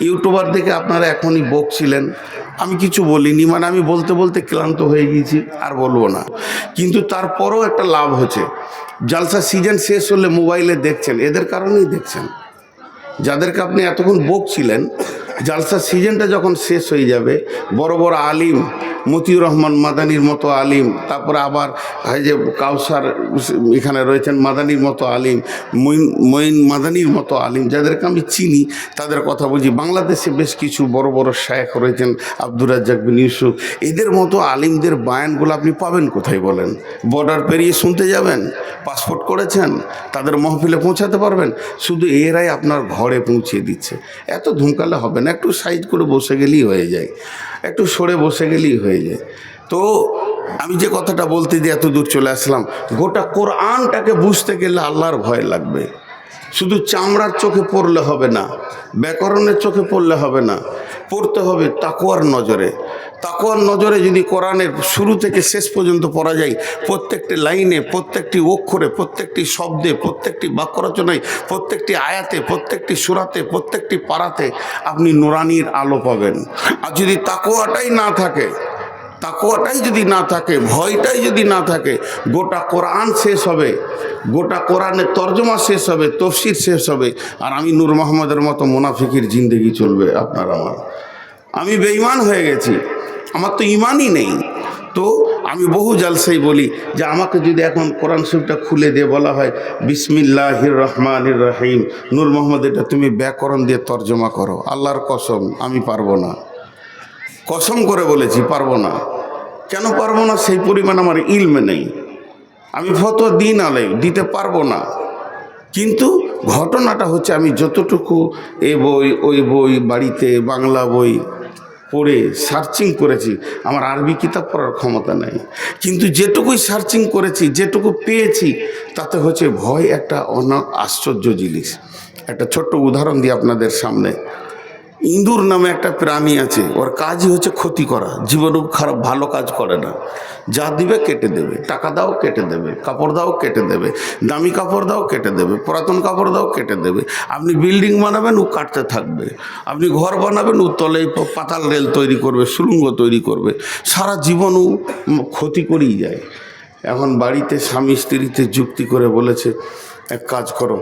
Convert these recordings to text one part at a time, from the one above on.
YouTuber দেখে আপনারা এখনই বকছিলেন। আমি কিছু বলিনি মানে আমি বলতে বলতে ক্লান্ত হয়ে গিয়েছি, আর বলব না। কিন্তু তারপরেও একটা লাভ হচ্ছে। জালসা সিজন শেষ হলে মোবাইলে দেখছেন, এদের কারণেই দেখছেন। যাদেরকে আপনি এতক্ষণ বকছিলেন জালসা সিজনটা যখন শেষ হয়ে যাবে, বড় বড় আলিম, মতিউর রহমান মাদানির মতো আলিম, তারপরে আবার এই যে কাউসার এখানে রয়েছেন মাদানির মতো আলিম মইন মইন মাদানির মতো আলিম, যাদেরকে আমি চিনি, তাদের কথা বুঝি বাংলাদেশে বেশ কিছু বড় বড় শায়েখ রয়েছেন, আব্দুর রাজ্জাক বিন ইউসুফ। এদের মতো আলিমদের বায়ানগুলো আপনি পাবেন কোথায় বলেন? বর্ডার পেরিয়ে শুনতে যাবেন, পাসপোর্ট করেছেন, তাদের মহফিলে পৌঁছাতে পারবেন। শুধু এরাই আপনার ঘরে পৌঁছে দিচ্ছে। এত ধুমকালে হবে না একটু সাইজ করে বসে গেলেই হয়ে যায়। একটু সরে বসে গেলেই হয়ে যায়। তো আমি যে কথাটা বলতে দিয়ে এত দূর চলে আসলাম, গোটা কোরআনটাকে বুঝতে গেলে আল্লাহর ভয় লাগবে। শুধু চামড়ার চোখে পড়লে হবে না, ব্যাকরণের চোখে পড়লে হবে না। পড়তে হবে তাকুয়ার নজরে। তাকুয়ার নজরে যদি কোরআনের শুরু থেকে শেষ পর্যন্ত পড়া যায়, প্রত্যেকটি লাইনে, প্রত্যেকটি অক্ষরে, প্রত্যেকটি শব্দে, প্রত্যেকটি বাক্য রচনায় প্রত্যেকটি আয়াতে, প্রত্যেকটি সুরাতে, প্রত্যেকটি পাড়াতে আপনি নোরানির আলো পাবেন। আর যদি তাকুয়াটাই না থাকে তাকুয়াটাই যদি না থাকে, ভয়টাই যদি না থাকে, গোটা কোরআন শেষ হবে, গোটা কোরআনের তর্জমা শেষ হবে, তফসির শেষ হবে, আর আমি নূর মোহাম্মদের মতো মুনাফিকির জিন্দগি চলবে আপনার আমার। আমি বেঈমান হয়ে গেছি। আমার তো ইমানই নেই। তো আমি বহু জালসাই বলি যে আমাকে যদি এখন কোরআন শরীফটা খুলে দিয়ে বলা হয়, বিসমিল্লাহির রহমানির রহিম, নূর মোহাম্মদ, এটা তুমি ব্যাকরণ দিয়ে তর্জমা করো। আল্লাহর কসম, আমি পারব না। কসম করে বলেছি, পারব না। কেন পারব না? সেই পরিমাণ আমার ইলমে নেই। আমি ফতোয়া দিন আলাই দিতে পারব না। কিন্তু ঘটনাটা হচ্ছে আমি যতটুকু এ বই, ওই বই, বাড়িতে, বাংলা বই পড়ে সার্চিং করেছি, আমার আরবি কিতাব পড়ার ক্ষমতা নেই। কিন্তু যেটুকুই সার্চিং করেছি, যেটুকু পেয়েছি, তাতে হচ্ছে ভয় একটা অনেক আশ্চর্য জিনিস। একটা ছোট্ট উদাহরণ দিই আপনাদের সামনে। ইঁদুর নামে একটা প্রাণী আছে, ওর কাজই হচ্ছে ক্ষতি করা। জীবনেও খারাপ, ভালো কাজ করে না। যা দিবে কেটে দেবে। টাকা দাও কেটে দেবে, কাপড় দাও কেটে দেবে, দামি কাপড় দাও কেটে দেবে, পুরাতন কাপড় দাও কেটে দেবে। আপনি বিল্ডিং বানাবেন, ও কাটতে থাকবে। আপনি ঘর বানাবেন, ও তলে পাতাল রেল তৈরি করবে, সুরঙ্গ তৈরি করবে। সারা জীবন ও ক্ষতি করেই যায়। এখন বাড়িতে স্বামী স্ত্রীতে যুক্তি করে বলেছে এক কাজ করো,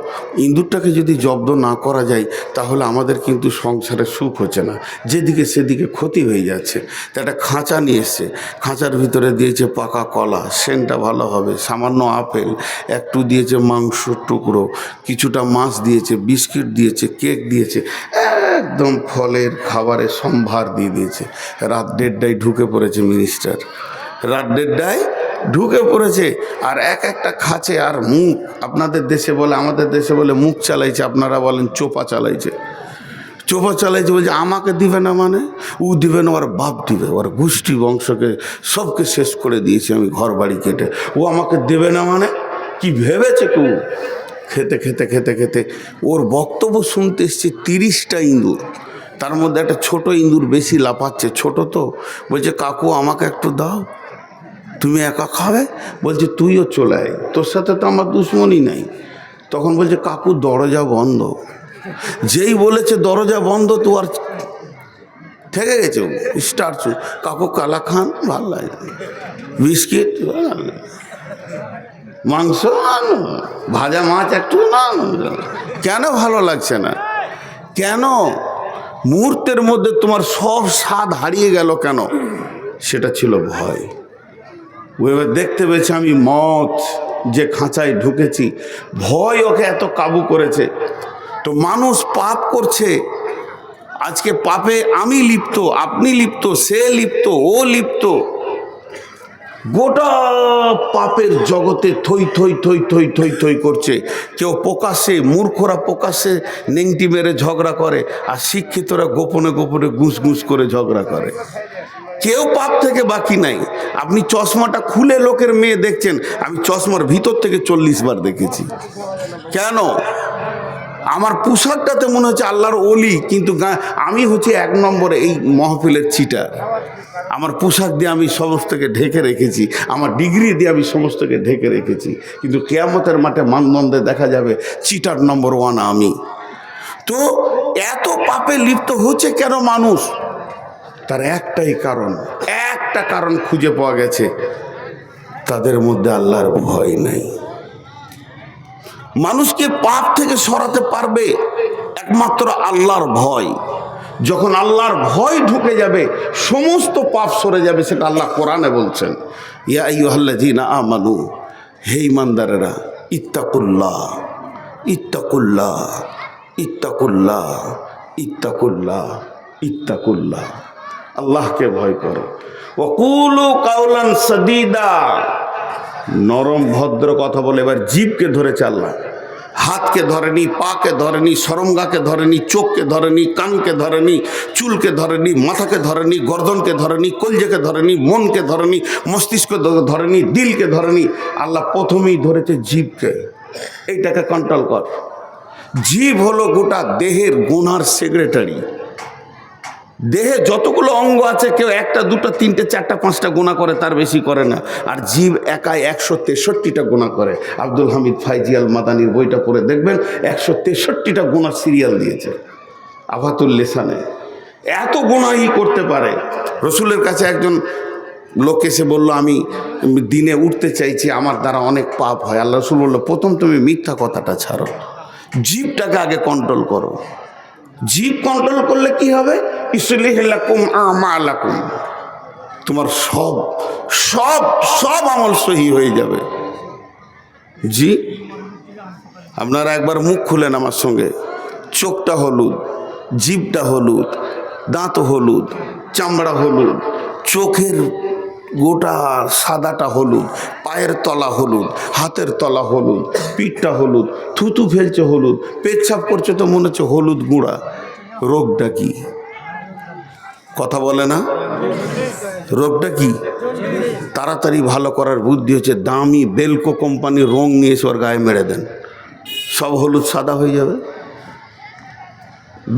ইঁদুরটাকে যদি জব্দ না করা যায়, তাহলে আমাদের কিন্তু সংসারে সুখ হচ্ছে না। যেদিকে সেদিকে ক্ষতি হয়ে যাচ্ছে। তা একটা খাঁচা নিয়ে এসছে। খাঁচার ভিতরে দিয়েছে পাকা কলা সেনটা ভালো হবে, সামান্য আপেল একটু দিয়েছে মাংস টুকরো, কিছুটা মাছ দিয়েছে, বিস্কিট দিয়েছে, কেক দিয়েছে, একদম ফলের খাবারের সম্ভার দিয়ে দিয়েছে। রাত দেড়টায় ঢুকে পড়েছে মিনিস্টার। রাত দেড়টায় ঢুকে পড়েছে। আর এক একটা খাচ্ছে আর মুখ আপনাদের দেশে বলে, আমাদের দেশে বলে মুখ চালাইছে, আপনারা বলেন চোপা চালাইছে। চোপা চালাইছে বলছে, আমাকে দিবে না মানে? ও দিবে না, ওর বাপ দিবে, ওর গোষ্ঠী বংশকে সবকে শেষ করে দিয়েছি আমি ঘর বাড়ি কেটে। ও আমাকে দেবে না মানে? কি ভেবেছে কেউ খেতে খেতে খেতে খেতে ওর বক্তব্য শুনতে এসছে তিরিশটা ইঁদুর। তার মধ্যে একটা ছোট ইঁদুর বেশি লাফাচ্ছে, ছোট তো। বলছে, কাকু আমাকে একটু দাও। তুমি একা খাবে? বলছে, তুইও চলে আয়। তোর সাথে তো আমার দুশ্মনই নাই। তখন বলছে, কাকু, দরজা বন্ধ। যেই বলেছে, দরজা বন্ধ, তো আর ঠেকে গেছে। স্টার্চ কাকু, কালা খান, ভালো লাগে। বিস্কিট মাংস আনো ভাজা মাছ একটু না কেন ভালো লাগছে না? কেন মুহূর্তের মধ্যে তোমার সব স্বাদ হারিয়ে গেল কেন? সেটা ছিল ভয়। এবার দেখতে পেয়েছে আমি মত যে খাঁচায় ঢুকেছি। ভয় ওকে এত কাবু করেছে। তো মানুষ পাপ করছে। আজকে পাপে আমি লিপ্ত, আপনি লিপ্ত, সে লিপ্ত, ও লিপ্ত। গোটা পাপের জগতে থই থই থই থই থই থই করছে। কেউ প্রকাশ্যে, মূর্খরা প্রকাশ্যে নেংটি মেরে ঝগড়া করে, আর শিক্ষিতরা গোপনে গোপনে গুঁস গুঁস করে ঝগড়া করে। কেউ পাপ থেকে বাকি নাই। আপনি চশমাটা খুলে লোকের মেয়ে দেখছেন, আমি চশমার ভিতর থেকে চল্লিশ বার দেখেছি। কেন? আমার পোশাকটাতে মনে হচ্ছে আল্লাহর অলি কিন্তু আমি হচ্ছে এক নম্বরে এই মহফিলের চিটার আমার পোশাক দিয়ে আমি সমস্তকে ঢেকে রেখেছি, আমার ডিগ্রি দিয়ে আমি সমস্তকে ঢেকে রেখেছি। কিন্তু কেয়ামতের মাঠে মানদণ্ডে দেখা যাবে চিটার নম্বর ওয়ান আমি। তো এত পাপে লিপ্ত হচ্ছে কেন মানুষ? তার একটাই কারণ, একটা কারণ খুঁজে পাওয়া গেছে, তাদের মধ্যে আল্লাহর ভয় নাই। মানুষকে পাপ থেকে সরাতে পারবে একমাত্র আল্লাহর ভয়। যখন আল্লাহর ভয় ঢুকে যাবে, সমস্ত পাপ সরে যাবে সেটা আল্লাহ কোরআনে বলছেন। ইয়া আইয়ুহাল্লাযীনা আমানু, হে ইমানদারেরা, ইত্তাকুল্লাহ ইত্তাকুল্লাহ ইত্তাকুল্লাহ ইত্তাকুল্লাহ ইত্তাকুল্লাহ। আল্লাহকে ভয় করো। ওকুলু কাউলান সদিদা। নরম ভদ্র কথা বলে এবার জীবকে ধরে চাল্লা হাতকে ধরেনি, পাকে ধরেনি সরঙ্গাকে ধরেনি, চোখকে ধরেনি, কানকে ধরেনি, চুলকে ধরেনি, মাথাকে ধরেনি, গর্দনকে ধরেনি, কলজেকে ধরেনি, মনকে ধরেনি মস্তিষ্ক ধরেনি, দিলকে ধরেনি। আল্লাহ প্রথমেই ধরেছে জীবকে। এইটাকে কন্ট্রোল কর। জীব হলো গোটা দেহের গুনার সেক্রেটারি দেহে যতগুলো অঙ্গ আছে, কেউ একটা, দুটো, তিনটে, চারটা, পাঁচটা গোনা করে, তার বেশি করে না। আর জীব একাই একশো তেষট্টিটা গোনা করে। আব্দুল হামিদ ফাইজি আল মাদানির বইটা পড়ে দেখবেন, একশো তেষট্টিটা গোনা সিরিয়াল দিয়েছে আফাতুল লেসানে। এত গোনাই করতে পারে। রসুলের কাছে একজন লোক এসে বলল, আমি দিনে উঠতে চাইছি, আমার দ্বারা অনেক পাপ হয়। আল্লাহ রসুল বলল, প্রথম তুমি মিথ্যা কথাটা ছাড়ো। জীবটাকে আগে কন্ট্রোল করো। জীব কন্ট্রোল করলে কি হবে? ইসলিহিল্লাকুম আমালাকুম। তোমার সব সব সব আমল সহি হয়ে যাবে। জি, আপনারা একবার মুখ খুলেন আমার সঙ্গে। চোখটা হলুদ, জিভটা হলুদ দাঁত হলুদ, চামড়া হলুদ, চোখের গোটা সাদাটা হলুদ, পায়ের তলা হলুদ, হাতের তলা হলুদ, পিঠটা হলুদ, থুতু ফেলছে হলুদ, পেচ্ছাপ করছে তো মনে হচ্ছে হলুদ গুঁড়া। রোগটা কি? কথা বলে না? রোগটা কি? তাড়াতাড়ি ভালো করার বুদ্ধি হচ্ছে, দামি বেলকো কোম্পানির রং নিয়ে এসে ওর গায়ে মেরে দেন। সব হলুদ সাদা হয়ে যাবে।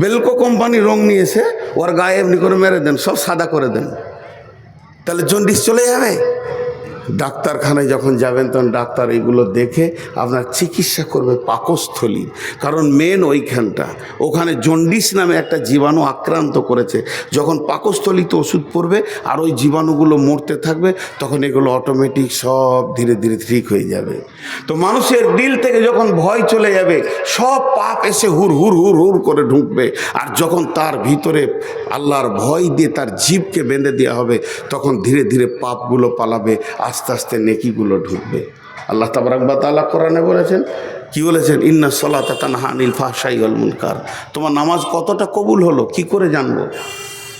বেলকো কোম্পানি রং নিয়ে এসে ওর গায়ে এমনি করে মেরে দেন, সব সাদা করে দেন। তাহলে জন্ডিস চলে যাবে? ডাক্তারখানায় যখন যাবেন, তখন ডাক্তার এগুলো দেখে আপনার চিকিৎসা করবে পাকস্থলী। কারণ মেন ওইখানটা। ওখানে জন্ডিস নামে একটা জীবাণু আক্রান্ত করেছে। যখন পাকস্থলীতে ওষুধ পড়বে আর ওই জীবাণুগুলো মরতে থাকবে, তখন এগুলো অটোমেটিক সব ধীরে ধীরে ঠিক হয়ে যাবে। তো মানুষের দিল থেকে যখন ভয় চলে যাবে, সব পাপ এসে হুর হুর হুর হুর করে ঢুকবে। আর যখন তার ভিতরে আল্লাহর ভয় দিয়ে তার জীবকে বেঁধে দেওয়া হবে, তখন ধীরে ধীরে পাপগুলো পালাবে। আস্তে আস্তে নেকিগুলো ঢুকবে। আল্লাহ তাবরাকবা তাল্লাহ কোরআনে বলেছেন, কি বলেছেন? ইন্না সলাতা তানহা আনিল ওয়াল মুনকার। তোমার নামাজ কতটা কবুল হলো? কি করে জানব?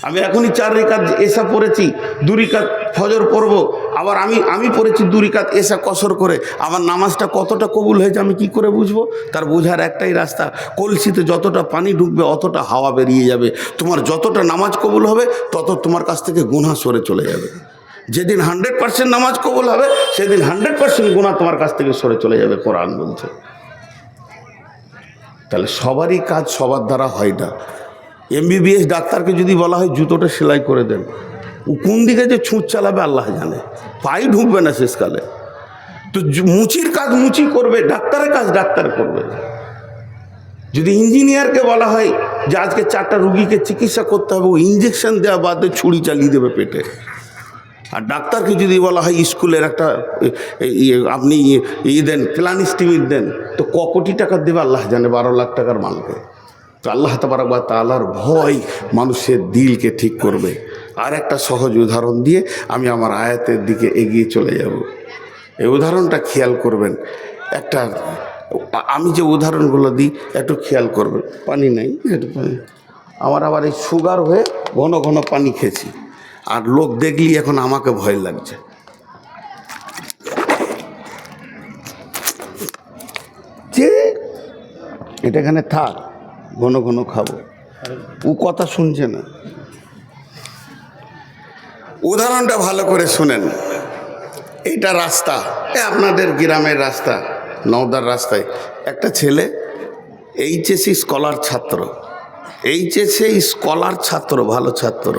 আমি এখনই চার রেখাত এসা পড়েছি, দু রিকাত ফজর পড়ব, আবার আমি আমি পড়েছি দু রিকাত এসা কসর করে, আমার নামাজটা কতটা কবুল হয়েছে আমি কি করে বুঝব? তার বোঝার একটাই রাস্তা, কলসিতে যতটা পানি ঢুকবে, অতটা হাওয়া বেরিয়ে যাবে। তোমার যতটা নামাজ কবুল হবে, তত তোমার কাছ থেকে গুণা সরে চলে যাবে। যেদিন হান্ড্রেড পার্সেন্ট নামাজ কবুল হবে, সেদিন হান্ড্রেড পার্সেন্ট গুণা তোমার কাছ থেকে সরে চলে যাবে কোরআন বলছে। তাহলে সবারই কাজ সবার দ্বারা হয় না। এমবিবিএস ডাক্তারকে যদি বলা হয়, জুতোটা সেলাই করে দেন। ও কোন দিকে যে ছুঁচ চালাবে, আল্লাহ জানে। পাই ঢুকবে না শেষকালে। তো মুচির কাজ মুচি করবে, ডাক্তারের কাজ ডাক্তার করবে। যদি ইঞ্জিনিয়ারকে বলা হয় যে, আজকে চারটা রুগীকে চিকিৎসা করতে হবে, ও ইঞ্জেকশন দেওয়া বাদে ছুরি চালিয়ে দেবে পেটে। আর ডাক্তারকে যদি বলা হয় স্কুলের একটা আপনি ইয়ে দেন প্ল্যানিস্টিমিট দেন, তো ক কোটি টাকা দেবে আল্লাহ জানে, বারো লাখ টাকার মালকে। তো আল্লাহ তাবারাক তালার ভয় মানুষের দিলকে ঠিক করবে। আর একটা সহজ উদাহরণ দিয়ে আমি আমার আয়াতের দিকে এগিয়ে চলে যাব। এই উদাহরণটা খেয়াল করবেন। একটা, আমি যে উদাহরণগুলো দিই, একটু খেয়াল করবেন। পানি নেই, একটু পানি। আমার আবার এই সুগার হয়ে ঘন ঘন পানি খেয়েছি। আর লোক দেখলি এখন আমাকে ভয় লাগছে। যে এটা এখানে থাক, ঘন ঘন খাব। ও কথা শুনছে না। উদাহরণটা ভালো করে শুনেন। এটা রাস্তা। আপনাদের গ্রামের রাস্তা, নওদার রাস্তায়। একটা ছেলে, এইচএসসি স্কলার ছাত্র। এইচএসসি স্কলার ছাত্র, ভালো ছাত্র।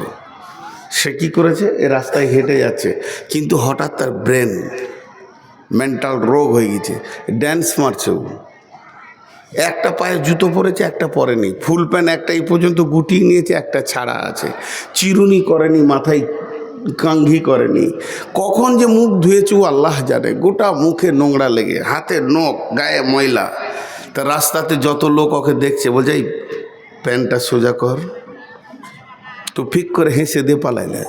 সে কী করেছে? এ রাস্তায় হেঁটে যাচ্ছে। কিন্তু হঠাৎ তার ব্রেন মেন্টাল রোগ হয়ে গেছে। ড্যান্স মারছে ও। একটা পায়ে জুতো পরেছে, একটা পরেনি। ফুল প্যান্ট একটা এই পর্যন্ত গুটিয়ে নিয়েছে, একটা ছাড়া আছে। চিরুনি করেনি, মাথায় কাঙ্ঘি করেনি। কখন যে মুখ ধুয়েছে ও আল্লাহ জানে। গোটা মুখে নোংরা লেগে, হাতে নখ, গায়ে ময়লা। তা রাস্তাতে যত লোক ওকে দেখছে, বলছে, এই প্যান্টটা সোজা কর। তো ফিক করে হেসে দিয়ে পালাইলে।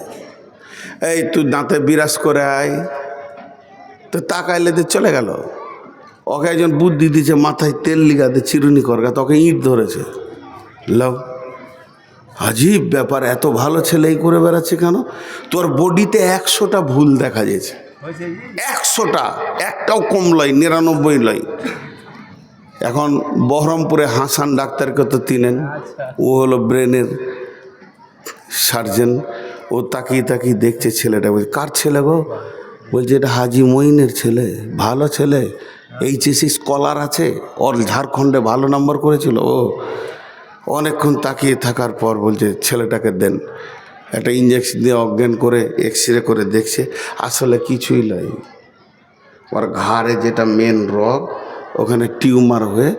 এই তুই দাঁতে বিরাজ করে আয়। তো তাকাইলে তো চলে গেল। ওকে একজন বুদ্ধি দিয়েছে মাথায় তেল লিগাতে চিরুনি করগা তোকে ইট ধরেছে। লাও আজীব ব্যাপার, এত ভালো ছেলে এই করে বেড়াচ্ছে কেন? তোর বডিতে একশোটা ভুল দেখা যাচ্ছে একশোটা, একটাও কম লয়, নিরানব্বই লয়। এখন বহরমপুরে হাসান ডাক্তারকে তো তিনেন ও হলো ব্রেনের সার্জেন, ও তাকিয়ে তাকিয়ে দেখছে ছেলেটা। বলছে, কার ছেলে গো? বলছে, এটা হাজি মঈনের ছেলে, ভালো ছেলে। এইচএসসি স্কলার আছে, ওর ঝাড়খণ্ডে ভালো নাম্বার করেছিল, ও অনেকক্ষণ তাকিয়ে থাকার পর বলছে, ছেলেটাকে দেন। একটা ইঞ্জেকশন দিয়ে অজ্ঞান করে এক্স রে করে দেখছে, আসলে কিছুই নয় ওর ঘাড়ে যেটা মেন রগ, ওখানে টিউমার হয়ে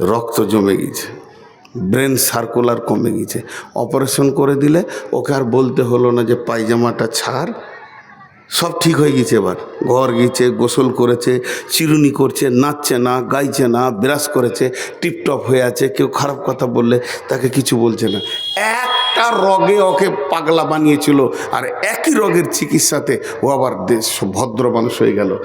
রক্ত জমে গেছে। ব্রেন সার্কুলার কমে গেছে। অপারেশন করে দিলে ওকে আর বলতে হলো না যে পায়জামাটা ছাড়। সব ঠিক হয়ে গেছে এবার। ঘর গিয়েছে গোসল করেছে, চিরুনি করছে, নাচছে না, গাইছে না বিরাজ করেছে, টিপটপ হয়ে আছে। কেউ খারাপ কথা বললে তাকে কিছু বলছে না। একটা রগে ওকে পাগলা বানিয়েছিল। আর একই রোগের চিকিৎসাতে ও আবার দেশ ভদ্র মানুষ হয়ে গেল।